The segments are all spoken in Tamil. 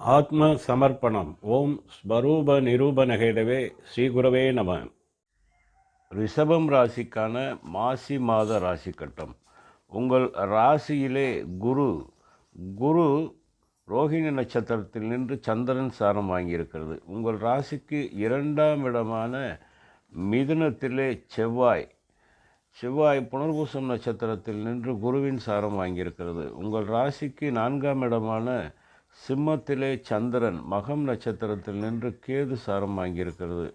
ஆத்ம சமர்ப்பணம் ஓம் ஸ்வரூப நிரூபணகேடவே ஸ்ரீகுரவே நம. ரிஷபம் ராசிக்கான மாசி மாத ராசி கட்டம். உங்கள் ராசியிலே குரு குரு ரோஹிணி நட்சத்திரத்தில் நின்று சந்திரன் சாரம் வாங்கியிருக்கிறது. உங்கள் ராசிக்கு இரண்டாம் இடமான மிதுனத்திலே செவ்வாய் செவ்வாய் புனர்பூசம் நட்சத்திரத்தில் நின்று குருவின் சாரம் வாங்கியிருக்கிறது. உங்கள் ராசிக்கு நான்காம் இடமான சிம்மத்திலே சந்திரன் மகம் நட்சத்திரத்தில் நின்று கேது சாரம் வாங்கியிருக்கிறது.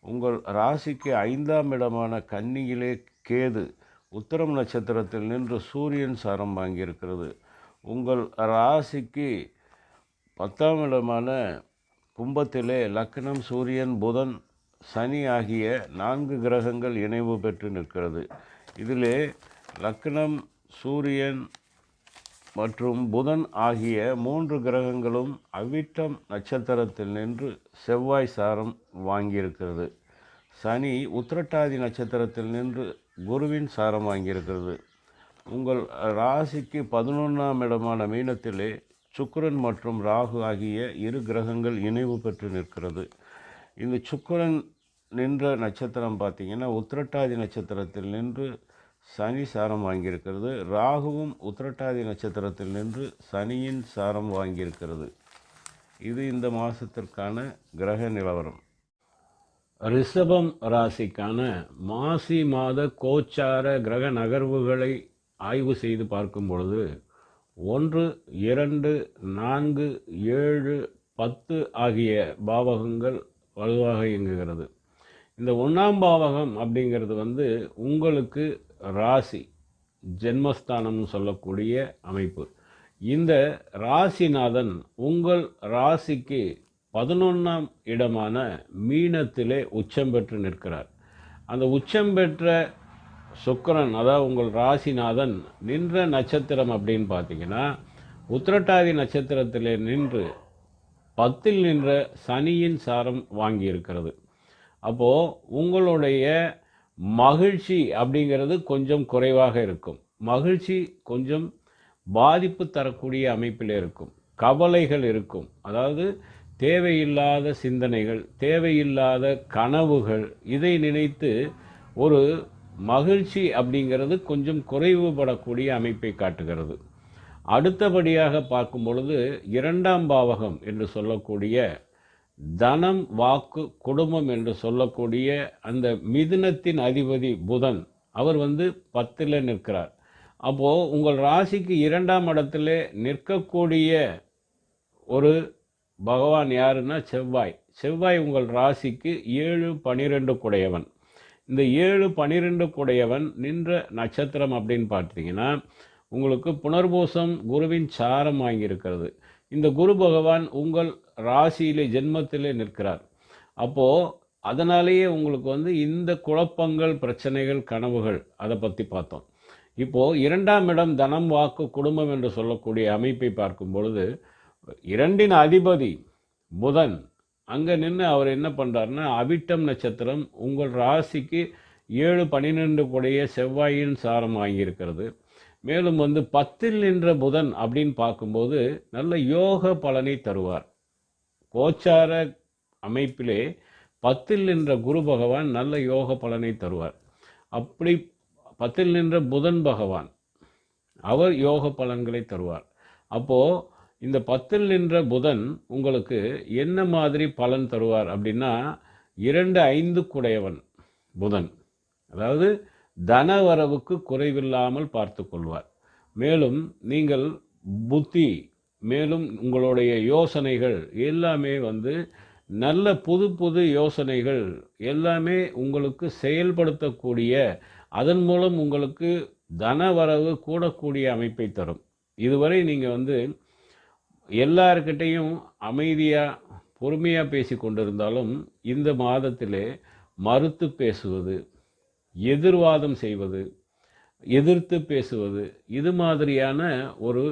உங்கள் ராசிக்கு ஐந்தாம் இடமான கன்னியிலே கேது உத்தரம் நட்சத்திரத்தில் நின்று சூரியன் சாரம் வாங்கியிருக்கிறது. உங்கள் ராசிக்கு பத்தாம் இடமான கும்பத்திலே லக்னம் சூரியன் புதன் சனி ஆகிய நான்கு கிரகங்கள் இணைவு பெற்று நிற்கிறது. இதிலே லக்னம் சூரியன் மற்றும் புதன் ஆகிய மூன்று கிரகங்களும் அவிட்டம் நட்சத்திரத்தில் நின்று செவ்வாய் சாரம் வாங்கியிருக்கிறது. சனி உத்திரட்டாதி நட்சத்திரத்தில் நின்று குருவின் சாரம் வாங்கியிருக்கிறது. உங்கள் ராசிக்கு பதினொன்றாம் இடமான மீனத்திலே சுக்கரன் மற்றும் ராகு ஆகிய இரு கிரகங்கள் இணைவு பெற்று நிற்கிறது. இந்த சுக்கரன் நின்ற நட்சத்திரம் பார்த்திங்கன்னா உத்திரட்டாதி நட்சத்திரத்தில் நின்று சனி சாரம் வாங்கியிருக்கிறது. ராகுவும் உத்திரட்டாதி நட்சத்திரத்தில் நின்று சனியின் சாரம் வாங்கியிருக்கிறது. இது இந்த மாதத்திற்கான கிரக நிலவரம். ரிஷபம் ராசிக்கான மாசி மாத கோச்சார கிரக நகர்வுகளை ஆய்வு செய்து பார்க்கும் பொழுது ஒன்று இரண்டு நான்கு ஏழு பத்து ஆகிய பாவகங்கள் வலுவாக இயங்குகிறது. இந்த ஒன்றாம் பாவகம் அப்படிங்கிறது வந்து உங்களுக்கு ராசி ஜென்மஸ்தானம்னு சொல்லக்கூடிய அமைப்பு. இந்த ராசிநாதன் உங்கள் ராசிக்கு பதினொன்றாம் இடமான மீனத்திலே உச்சம் பெற்று நிற்கிறார். அந்த உச்சம் பெற்ற சுக்கரன் அதாவது உங்கள் ராசிநாதன் நின்ற நட்சத்திரம் அப்படின்னு பார்த்தீங்கன்னா உத்திரட்டாதி நட்சத்திரத்திலே நின்று பத்தில் நின்ற சனியின் சாரம் வாங்கியிருக்கிறது. அப்போது உங்களுடைய மகிழ்ச்சி அப்படிங்கிறது கொஞ்சம் குறைவாக இருக்கும். மகிழ்ச்சி கொஞ்சம் பாதிப்பு தரக்கூடிய அமைப்பில் இருக்கும். கவலைகள் இருக்கும். அதாவது தேவையில்லாத சிந்தனைகள் தேவையில்லாத கனவுகள் இதை நினைத்து ஒரு மகிழ்ச்சி அப்படிங்கிறது கொஞ்சம் குறைவுபடக்கூடிய அமைப்பை காட்டுகிறது. அடுத்தபடியாக பார்க்கும் பொழுது இரண்டாம் பாவகம் என்று சொல்லக்கூடிய தனம் வாக்கு குடும்பம் என்று சொல்லக்கூடிய அந்த மிதுனத்தின் அதிபதி புதன் அவர் வந்து பத்தில் நிற்கிறார். அப்போது உங்கள் ராசிக்கு இரண்டாம் இடத்துல நிற்கக்கூடிய ஒரு பகவான் யாருன்னா செவ்வாய். செவ்வாய் உங்கள் ராசிக்கு ஏழு பனிரெண்டு குடையவன். இந்த ஏழு பனிரெண்டு குடையவன் நின்ற நட்சத்திரம் அப்படின்னு பார்த்தீங்கன்னா உங்களுக்கு புனர்பூசம் குருவின் சாரம் வாங்கியிருக்கிறது. இந்த குரு பகவான் உங்கள் ராசியிலே ஜென்மத்திலே நிற்கிறார். அப்போது அதனாலேயே உங்களுக்கு வந்து இந்த குழப்பங்கள் பிரச்சனைகள் கனவுகள் அதை பற்றி பார்த்தோம். இப்போது இரண்டாம் இடம் தனம் வாக்கு குடும்பம் என்று சொல்லக்கூடிய அமைப்பை பார்க்கும் பொழுது இரண்டின் அதிபதி புதன் அங்கே நின்று அவர் என்ன பண்ணுறாருன்னா அவிட்டம் நட்சத்திரம் உங்கள் ராசிக்கு ஏழு பன்னிரெண்டு கூடைய செவ்வாயின் சாரம் வாங்கியிருக்கிறது. மேலும் வந்து பத்தில் நின்ற புதன் அப்படின்னு பார்க்கும்போது நல்ல யோக பலனை தருவார். கோச்சார அமைப்பிலே பத்தில் நின்ற குரு பகவான் நல்ல யோக பலனை தருவார். அப்படி பத்தில் நின்ற புதன் பகவான் அவர் யோக பலன்களை தருவார். அப்போது இந்த பத்தில் நின்ற புதன் உங்களுக்கு என்ன மாதிரி பலன் தருவார் அப்படின்னா இரண்டு ஐந்து குடையவன் புதன். அதாவது தனவரவுக்கு குறைவில்லாமல் பார்த்து கொள்வார். மேலும் நீங்கள் புத்தி மேலும் உங்களுடைய யோசனைகள் எல்லாமே வந்து நல்ல புது புது யோசனைகள் எல்லாமே உங்களுக்கு செயல்படுத்தக்கூடிய அதன் மூலம் உங்களுக்கு தனவரவு கூடக்கூடிய அமைப்பை தரும். இதுவரை நீங்கள் வந்து எல்லார்கிட்டையும் அமைதியாக பொறுமையாக பேசி கொண்டிருந்தாலும் இந்த மாதத்திலே மறுத்து பேசுவது எதிர்வாதம் செய்வது எதிர்த்து பேசுவது இது மாதிரியான ஒரு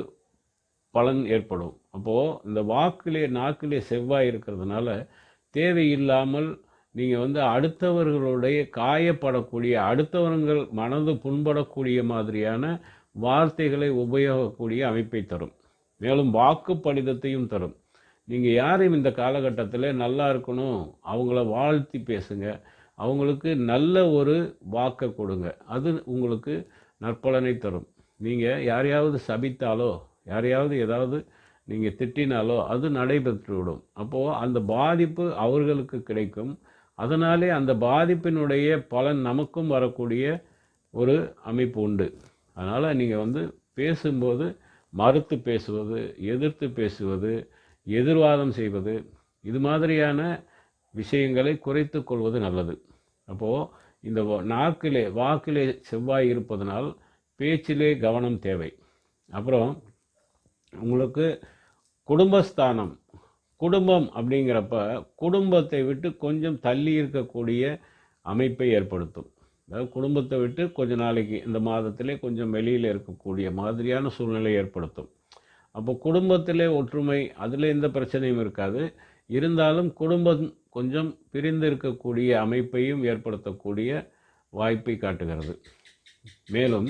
பலன் ஏற்படும். அப்போது இந்த வாக்கிலே நாக்கிலே செவ்வாய் இருக்கிறதுனால தேவையில்லாமல் நீங்கள் வந்து அடுத்தவர்களுடைய காயப்படக்கூடிய அடுத்தவர்கள் மனது புண்படக்கூடிய மாதிரியான வார்த்தைகளை உபயோகக்கூடிய அமைப்பை தரும். மேலும் வாக்கு படிதத்தையும் தரும். நீங்கள் யாரையும் இந்த காலகட்டத்தில் நல்லா இருக்கணும் அவங்கள வாழ்த்தி பேசுங்க. அவங்களுக்கு நல்ல ஒரு வாக்கை கொடுங்க. அது உங்களுக்கு நற்பலனை தரும். நீங்கள் யாரையாவது சபித்தாலோ யாரையாவது ஏதாவது நீங்கள் திட்டினாலோ அது நடைபெற்றுவிடும். அப்போது அந்த பாதிப்பு அவர்களுக்கு கிடைக்கும். அதனாலே அந்த பாதிப்பினுடைய பலன் நமக்கும் வரக்கூடிய ஒரு அமைப்பு உண்டு. அதனால் நீங்கள் வந்து பேசும்போது மறுத்து பேசுவது எதிர்த்து பேசுவது எதிர்வாதம் செய்வது இது மாதிரியான விஷயங்களை குறைத்து கொள்வது நல்லது. அப்போது இந்த நாக்கிலே வாக்கிலே செவ்வாய் இருப்பதனால் பேச்சிலே கவனம் தேவை. அப்புறம் உங்களுக்கு குடும்பஸ்தானம் குடும்பம் அப்படிங்கிறப்ப குடும்பத்தை விட்டு கொஞ்சம் தள்ளி இருக்கக்கூடிய அமைப்பை ஏற்படுத்தும். அதாவது குடும்பத்தை விட்டு கொஞ்ச நாளைக்கு இந்த மாதத்திலே கொஞ்சம் வெளியில் இருக்கக்கூடிய மாதிரியான சூழ்நிலை ஏற்படுத்தும். அப்போ குடும்பத்திலே ஒற்றுமை அதில் எந்த பிரச்சனையும் இருக்காது. இருந்தாலும் குடும்பம் கொஞ்சம் பிரிந்து இருக்கக்கூடிய அமைப்பையும் ஏற்படுத்தக்கூடிய வாய்ப்பை காட்டுகிறது. மேலும்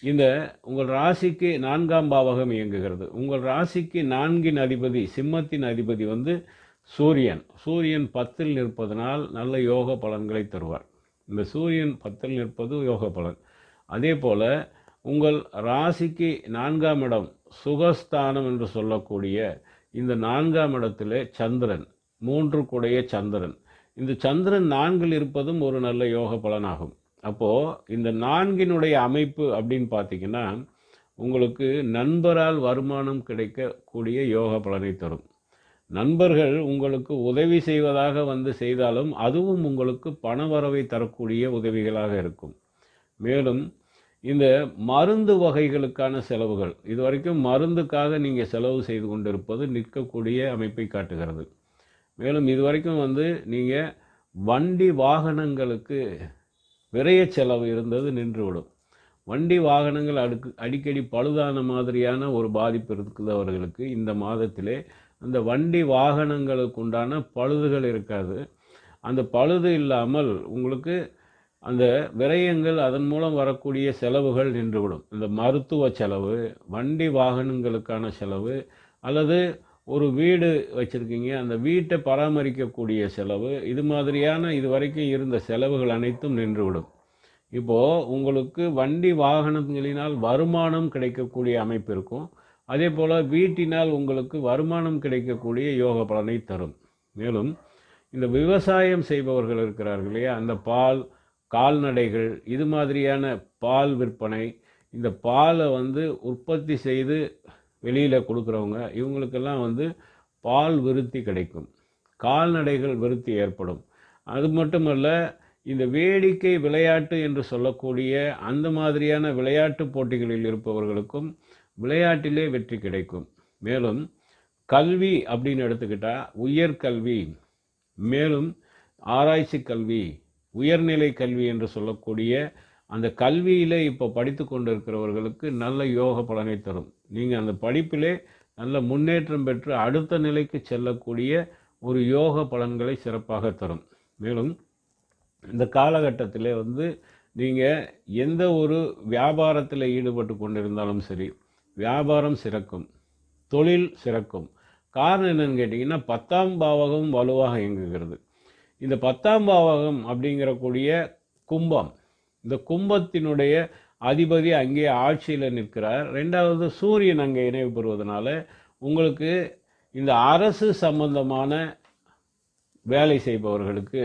இந்த உங்கள் ராசிக்கு நான்காம் பாவகம் இயங்குகிறது. உங்கள் ராசிக்கு நான்கின் அதிபதி சிம்மத்தின் அதிபதி வந்து சூரியன். சூரியன் பத்தில் நிற்பதனால் நல்ல யோக பலன்களை தருவார். இந்த சூரியன் பத்தில் நிற்பது யோக பலன். அதே போல் உங்கள் ராசிக்கு நான்காம் இடம் சுகஸ்தானம் என்று சொல்லக்கூடிய இந்த நான்காம் இடத்துல சந்திரன் மூன்று கூடைய சந்திரன். இந்த சந்திரன் நான்கில் இருப்பதும் ஒரு நல்ல யோக பலனாகும். அப்போது இந்த நான்கினுடைய அமைப்பு அப்படின்னு பார்த்தீங்கன்னா உங்களுக்கு நண்பரால் வருமானம் கிடைக்கக்கூடிய யோக பலனை தரும். நண்பர்கள் உங்களுக்கு உதவி செய்வதாக வந்து செய்தாலும் அதுவும் உங்களுக்கு பண வரவை தரக்கூடிய உதவிகளாக இருக்கும். மேலும் இந்த மருந்து வகைகளுக்கான செலவுகள். இதுவரைக்கும் மருந்துக்காக நீங்கள் செலவு செய்து கொண்டிருப்பது நிற்கக்கூடிய அமைப்பை காட்டுகிறது. மேலும் இதுவரைக்கும் வந்து நீங்கள் வண்டி வாகனங்களுக்கு விரைய செலவு இருந்தது நின்றுவிடும். வண்டி வாகனங்கள் அடுக்கு அடிக்கடி பழுதான மாதிரியான ஒரு பாதிப்பு இருக்குது அவர்களுக்கு இந்த மாதத்திலே அந்த வண்டி வாகனங்களுக்கு உண்டான பழுதுகள் இருக்காது. அந்த பழுது இல்லாமல் உங்களுக்கு அந்த விரயங்கள் அதன் மூலம் வரக்கூடிய செலவுகள் நின்றுவிடும். இந்த மருத்துவ செலவு வண்டி வாகனங்களுக்கான செலவு அல்லது ஒரு வீடு வச்சுருக்கீங்க அந்த வீட்டை பராமரிக்கக்கூடிய செலவு இது மாதிரியான இது வரைக்கும் இருந்த செலவுகள் அனைத்தும் நின்றுவிடும். இப்போது உங்களுக்கு வண்டி வாகனங்களினால் வருமானம் கிடைக்கக்கூடிய அமைப்பு இருக்கும். அதே போல் வீட்டினால் உங்களுக்கு வருமானம் கிடைக்கக்கூடிய யோக பலனை தரும். மேலும் இந்த விவசாயம் செய்பவர்கள் இருக்கிறார்கள் இல்லையா அந்த பால் கால்நடைகள் இது மாதிரியான பால் விற்பனை இந்த பாலை வந்து உற்பத்தி செய்து வெளியில் கொடுக்குறவங்க இவங்களுக்கெல்லாம் வந்து பால் விருத்தி கிடைக்கும். கால்நடைகள் விருத்தி ஏற்படும். அது மட்டுமல்ல இந்த வேடிக்கை விளையாட்டு என்று சொல்லக்கூடிய அந்த மாதிரியான விளையாட்டு போட்டிகளில் இருப்பவர்களுக்கும் விளையாட்டிலே வெற்றி கிடைக்கும். மேலும் கல்வி அப்படின்னு எடுத்துக்கிட்டால் உயர்கல்வி மேலும் ஆராய்ச்சி கல்வி உயர்நிலை கல்வி என்று சொல்லக்கூடிய அந்த கல்வியில் இப்போ படித்து கொண்டிருக்கிறவர்களுக்கு நல்ல யோக பலனை தரும். நீங்கள் அந்த படிப்பிலே நல்ல முன்னேற்றம் பெற்று அடுத்த நிலைக்கு செல்லக்கூடிய ஒரு யோக பலன்களை சிறப்பாக தரும். மேலும் இந்த காலகட்டத்தில் வந்து நீங்கள் எந்த ஒரு வியாபாரத்தில் ஈடுபட்டு கொண்டிருந்தாலும் சரி வியாபாரம் சிறக்கும் தொழில் சிறக்கும். காரணம் என்னன்னு கேட்டிங்கன்னா பத்தாம் பாவகம் வலுவாக இயங்குகிறது. இந்த பத்தாம் பாவகம் அப்படிங்கிற கூடிய கும்பம் இந்த கும்பத்தினுடைய அதிபதி அங்கே ஆட்சியில் நிற்கிறார். ரெண்டாவது சூரியன் அங்கே இணைவு பெறுவதனால உங்களுக்கு இந்த அரசு சம்பந்தமான வேலை செய்பவர்களுக்கு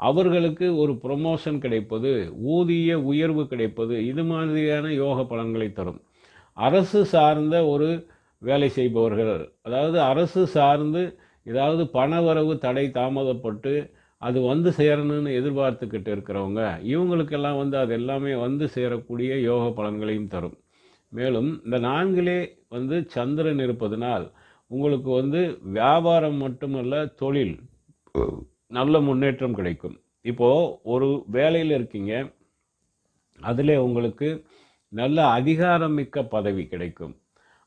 அவர்களுக்கு ஒரு ப்ரொமோஷன் கிடைப்பது ஊதிய உயர்வு கிடைப்பது இது மாதிரியான யோக பலன்களை தரும். அரசு சார்ந்த ஒரு வேலை செய்பவர்கள் அதாவது அரசு சார்ந்து ஏதாவது பணவரவு தடை தாமதப்பட்டு அது வந்து சேரணும்னு எதிர்பார்த்துக்கிட்டு இருக்கிறவங்க இவங்களுக்கெல்லாம் வந்து அது எல்லாமே வந்து சேரக்கூடிய யோக பலன்களையும் தரும். மேலும் இந்த நான்கிலே வந்து சந்திரன் இருப்பதனால் உங்களுக்கு வந்து வியாபாரம் மட்டுமல்ல தொழில் நல்ல முன்னேற்றம் கிடைக்கும். இப்போது ஒரு வேலையில் இருக்கீங்க அதில் உங்களுக்கு நல்ல அதிகாரமிக்க பதவி கிடைக்கும்.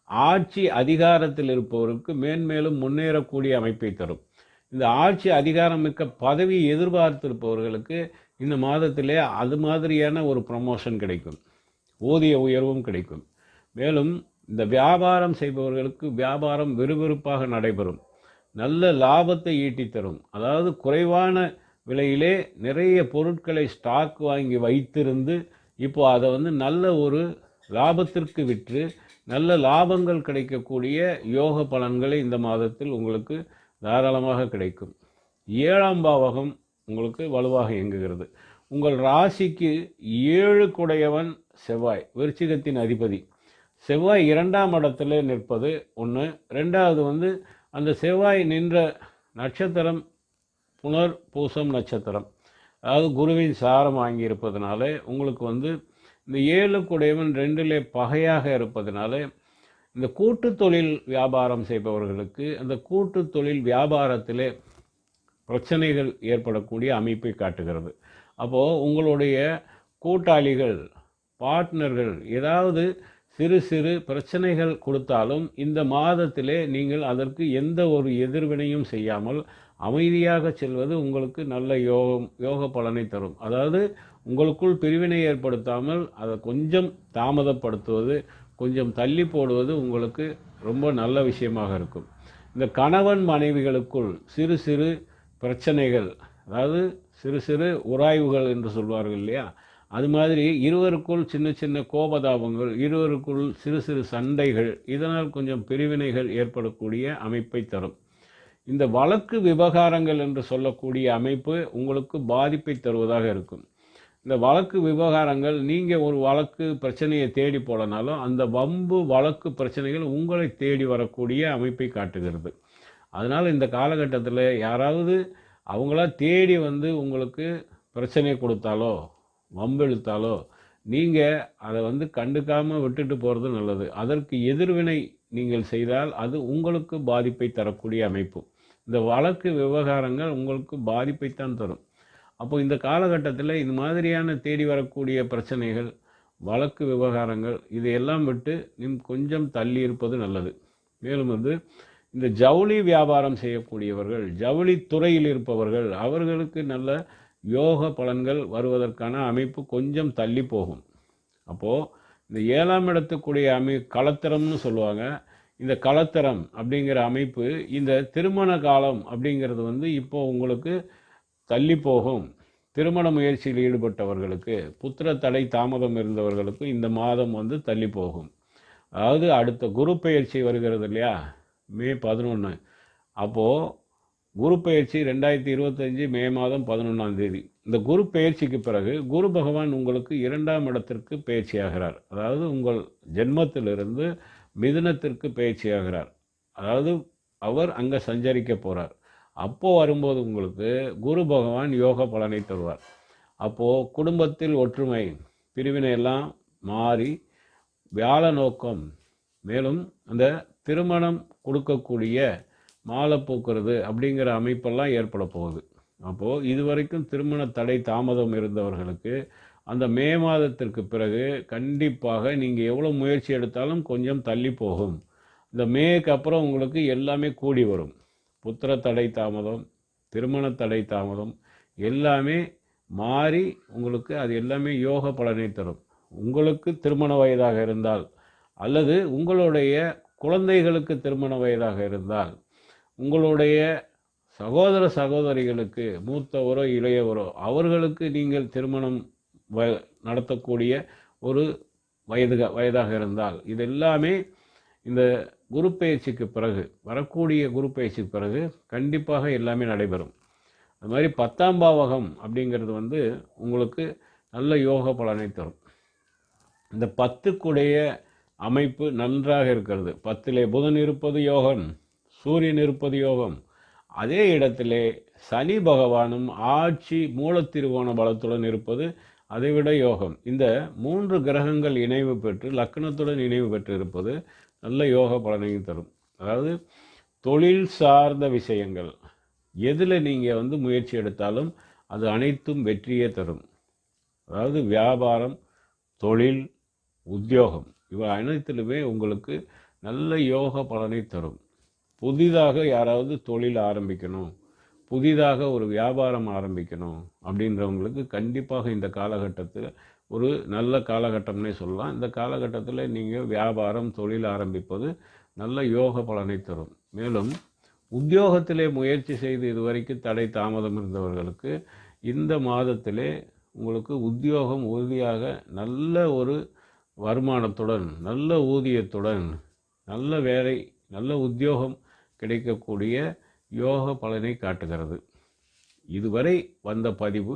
ஆட்சி அதிகாரத்தில் இருப்பவருக்கு மேன்மேலும் முன்னேறக்கூடிய அமைப்பை தரும். இந்த ஆட்சி அதிகாரமிக்க பதவி எதிர்பார்த்திருப்பவர்களுக்கு இந்த மாதத்திலே அது மாதிரியான ஒரு ப்ரமோஷன் கிடைக்கும். ஊதிய உயர்வும் கிடைக்கும். மேலும் இந்த வியாபாரம் செய்பவர்களுக்கு வியாபாரம் விறுவிறுப்பாக நடைபெறும். நல்ல லாபத்தை ஈட்டி தரும். அதாவது குறைவான விலையிலே நிறைய பொருட்களை ஸ்டாக் வாங்கி வைத்திருந்து இப்போ அதை வந்து நல்ல ஒரு லாபத்திற்கு விற்று நல்ல லாபங்கள் கிடைக்கக்கூடிய யோக பலன்களை இந்த மாதத்தில் உங்களுக்கு தாராளமாக கிடைக்கும். ஏழாம் பாவகம் உங்களுக்கு வலுவாக இயங்குகிறது. உங்கள் ராசிக்கு ஏழு குடையவன் செவ்வாய் விருச்சிகத்தின் அதிபதி. செவ்வாய் இரண்டாம் இடத்துல நிற்பது ஒன்று ரெண்டாவது வந்து அந்த செவ்வாய் நின்ற நட்சத்திரம் புனர் பூசம் நட்சத்திரம். அதாவது குருவின் சாரம் வாங்கியிருப்பதனால உங்களுக்கு வந்து இந்த ஏழு குடையவன் ரெண்டிலே பகையாக இருப்பதனால இந்த கூட்டு தொழில் வியாபாரம் செய்பவர்களுக்கு அந்த கூட்டு தொழில் வியாபாரத்திலே பிரச்சனைகள் ஏற்படக்கூடிய அமைப்பை காட்டுகிறது. அப்போது உங்களுடைய கூட்டாளிகள் பார்ட்னர்கள் ஏதாவது சிறு சிறு பிரச்சனைகள் கொடுத்தாலும் இந்த மாதத்திலே நீங்கள் அதற்கு எந்த ஒரு எதிர்வினையும் செய்யாமல் அமைதியாக செல்வது உங்களுக்கு நல்ல யோகம் யோக பலனை தரும். அதாவது உங்களுக்குள் பிரிவினை ஏற்படுத்தாமல் அதை கொஞ்சம் தாமதப்படுத்துவது கொஞ்சம் தள்ளி போடுவது உங்களுக்கு ரொம்ப நல்ல விஷயமாக இருக்கும். இந்த கணவன் மனைவிகளுக்குள் சிறு சிறு பிரச்சனைகள் அதாவது சிறு சிறு உராய்வுகள் என்று சொல்வார்கள் இல்லையா? அது மாதிரி இருவருக்குள் சின்ன சின்ன கோபதாபங்கள் இருவருக்குள் சிறு சிறு சண்டைகள் இதனால் கொஞ்சம் பிரிவினைகள் ஏற்படக்கூடிய அமைப்பை தரும். இந்த வழக்கு விவகாரங்கள் என்று சொல்லக்கூடிய அமைப்பு உங்களுக்கு பாதிப்பை தருவதாக இருக்கும். இந்த வழக்கு விவகாரங்கள் நீங்கள் ஒரு வழக்கு பிரச்சனையை தேடி போலனாலும் அந்த வம்பு வழக்கு பிரச்சனைகள் உங்களை தேடி வரக்கூடிய அமைப்பை காட்டுகிறது. அதனால் இந்த காலகட்டத்தில் யாராவது அவங்களா தேடி வந்து உங்களுக்கு பிரச்சனை கொடுத்தாலோ வம்பெழுத்தாலோ நீங்கள் அதை வந்து கண்டுக்காமல் விட்டுட்டு போகிறது நல்லது. அதற்கு எதிர்வினை நீங்கள் செய்தால் அது உங்களுக்கு பாதிப்பை தரக்கூடிய அமைப்பு. இந்த வழக்கு விவகாரங்கள் உங்களுக்கு பாதிப்பைத்தான் தரும். அப்போ இந்த காலகட்டத்தில் இது மாதிரியான தேடி வரக்கூடிய பிரச்சனைகள் வழக்கு விவகாரங்கள் இதையெல்லாம் விட்டு நீ கொஞ்சம் தள்ளி இருப்பது நல்லது. மேலும் வந்து இந்த ஜவுளி வியாபாரம் செய்யக்கூடியவர்கள் ஜவுளி துறையில் இருப்பவர்கள் அவர்களுக்கு நல்ல யோக பலன்கள் வருவதற்கான அமைப்பு கொஞ்சம் தள்ளி போகும். அப்போது இந்த ஏழாம் இடத்துக்குரிய அமை கலத்திரம்னு சொல்லுவாங்க. இந்த கலத்திரம் அப்படிங்கிற அமைப்பு இந்த திருமண காலம் அப்படிங்கிறது வந்து இப்போ உங்களுக்கு தள்ளி போகும். திருமண முயற்சியில் ஈடுபட்டவர்களுக்கு புத்திர தடை தாமதம் இருந்தவர்களுக்கு இந்த மாதம் வந்து தள்ளி போகும். அதாவது அடுத்த குரு பயிற்சி வருகிறது இல்லையா? மே பதினொன்று அப்போது குரு பயிற்சி ரெண்டாயிரத்தி இருபத்தஞ்சி மே மாதம் பதினொன்றாம் தேதி. இந்த குரு பயிற்சிக்கு பிறகு குரு பகவான் உங்களுக்கு இரண்டாம் இடத்திற்கு பயிற்சியாகிறார். அதாவது உங்கள் ஜென்மத்திலிருந்து மிதுனத்திற்கு பயிற்சியாகிறார். அதாவது அவர் அங்கே சஞ்சரிக்க போகிறார் அப்போது வரும்போது உங்களுக்கு குரு பகவான் யோக பலனை தருவார். அப்போது குடும்பத்தில் ஒற்றுமை பிரிவினை எல்லாம் மாறி வியாழ நோக்கம் மேலும் அந்த திருமணம் கொடுக்கக்கூடிய மாலை பூக்கிறது அப்படிங்கிற அமைப்பெல்லாம் ஏற்பட போகுது. அப்போது இதுவரைக்கும் திருமண தடை தாமதம் இருந்தவர்களுக்கு அந்த மே மாதத்திற்கு பிறகு கண்டிப்பாக நீங்கள் எவ்வளோ முயற்சி எடுத்தாலும் கொஞ்சம் தள்ளி போகும். இந்த மேக்கு அப்புறம் உங்களுக்கு எல்லாமே கூடி வரும். புத்திர தடை தாமதம் திருமண தடை தாமதம் எல்லாமே மாறி உங்களுக்கு அது எல்லாமே யோக பலனை தரும். உங்களுக்கு திருமண வயதாக இருந்தால் அல்லது உங்களுடைய குழந்தைகளுக்கு திருமண வயதாக இருந்தால் உங்களுடைய சகோதர சகோதரிகளுக்கு மூத்தவரோ இளையவரோ அவர்களுக்கு நீங்கள் திருமணம் வ நடத்தக்கூடிய ஒரு வயது வயதாக இருந்தால் இது எல்லாமே இந்த குரு பயிற்சிக்கு பிறகு வரக்கூடிய குரு பயிற்சிக்கு பிறகு கண்டிப்பாக எல்லாமே நடைபெறும். அது மாதிரி பத்தாம் பாவகம் அப்படிங்கிறது வந்து உங்களுக்கு நல்ல யோக பலனை தரும். இந்த பத்துக்குடைய அமைப்பு நன்றாக இருக்கிறது. பத்திலே புதன் இருப்பது யோகம் சூரியன் இருப்பது யோகம். அதே இடத்திலே சனி பகவானும் ஆட்சி மூலத்திருவோண பலத்துடன் இருப்பது அதைவிட யோகம். இந்த மூன்று கிரகங்கள் இணைவு பெற்று லக்னத்துடன் இணைவு பெற்று இருப்பது நல்ல யோக பலனையும் தரும். அதாவது தொழில் சார்ந்த விஷயங்கள். எதில் நீங்கள் வந்து முயற்சி எடுத்தாலும் அது அனைத்தும் வெற்றியே தரும். அதாவது வியாபாரம் தொழில் உத்தியோகம் இவை அனைத்திலுமே உங்களுக்கு நல்ல யோக பலனை தரும். புதிதாக யாராவது தொழில் ஆரம்பிக்கணும் புதிதாக ஒரு வியாபாரம் ஆரம்பிக்கணும் அப்படின்றவங்களுக்கு கண்டிப்பாக இந்த காலகட்டத்தில் ஒரு நல்ல காலகட்டம்னே சொல்லலாம். இந்த காலகட்டத்தில் நீங்கள் வியாபாரம் தொழில் ஆரம்பிப்பது நல்ல யோக பலனை தரும். மேலும் உத்தியோகத்திலே முயற்சி செய்து இதுவரைக்கும் தடை தாமதம் இருந்தவர்களுக்கு இந்த மாதத்திலே உங்களுக்கு உத்தியோகம் உறுதியாக நல்ல ஒரு வருமானத்துடன் நல்ல ஊதியத்துடன் நல்ல வேலை நல்ல உத்தியோகம் கிடைக்கக்கூடிய யோக பலனை காட்டுகிறது. இதுவரை வந்த பதிவு